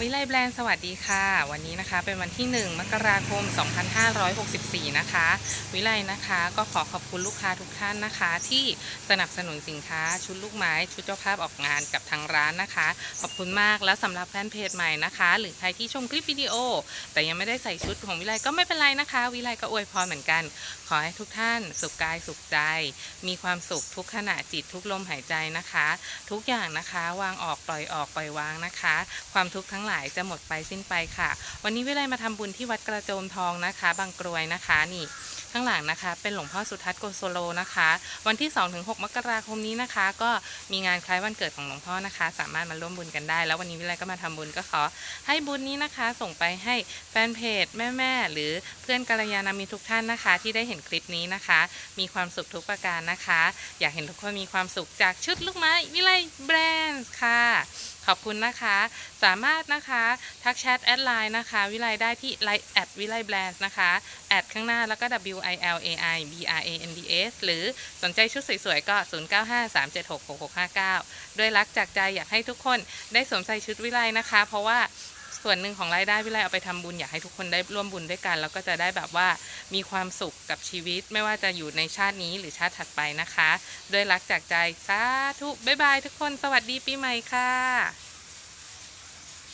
วิไลแบรนด์สวัสดีค่ะ วันนี้นะคะเป็นวันที่ 1 มกราคม 2564 นะคะ วิไลนะคะก็ขอขอบคุณลูกค้าทุกท่านนะคะ ที่สนับสนุนสินค้าชุดลูกไม้ ชุดเจ้าภาพออกงานกับทางร้านนะคะ ขอบคุณมากแล้วสำหรับแฟนเพจใหม่นะคะ หรือใครที่ชมคลิปวิดีโอ แต่ยังไม่ได้ใส่ชุดของวิไลก็ไม่เป็นไรนะคะ วิไลก็อวยพรเหมือนกัน ขอให้ทุกท่าน สุขกายสุขใจ มีความสุขทุกขณะจิตทุกลมหายใจนะคะ ทุกอย่างนะคะ วางออกปล่อยออกปล่อยวางนะคะ ความทุกข์ทั้งหลายจะหมดไปสิ้นไปค่ะ วันนี้วิไลมาทำบุญที่วัดกระโจมทองนะคะ บางกรวยนะคะนี่ข้างหลังนะคะ เป็นหลวงพ่อสุทัศน์โกโซโลนะคะ วันที่ 2-6 มกราคมนี้นะคะ ก็มีงานคล้ายวันเกิดของหลวงพ่อนะคะ สามารถมาร่วมบุญกันได้ แล้ววันนี้วิไลก็มาทำบุญก็ขอ ให้บุญนี้นะคะ ส่งไปให้แฟนเพจแม่ๆหรือเพื่อนกัลยาณมิตรทุกท่านนะคะ ที่ได้เห็นคลิปนี้นะคะ มีความสุขทุกประการนะคะ อยากเห็นทุกคนมีความสุขจากชุดลูกไม้วิไลแบรนด์ค่ะ ขอบคุณนะคะ สามารถนะคะทักแชทแอดไลน์นะคะ วิไลได้ที่ไลน์แอดวิไลแบรนด์นะคะแอดข้างหน้าแล้วก็ W I L A I B R A N D S หรือสนใจชุดสวยๆ ก็ 0953766659 ด้วยรักจากใจอยากให้ทุกคนได้สวมใส่ชุดวิไลนะคะ เพราะว่า ส่วนหนึ่งของรายได้พี่ไลเอาไปทำบุญอยากให้ทุกคนได้ร่วมบุญด้วยกัน แล้วก็จะได้แบบว่ามีความสุขกับชีวิต ไม่ว่าจะอยู่ในชาตินี้หรือชาติถัดไปนะคะ ด้วยรักจากใจสาธุบ๊ายบายทุกคนสวัสดีปีใหม่ค่ะ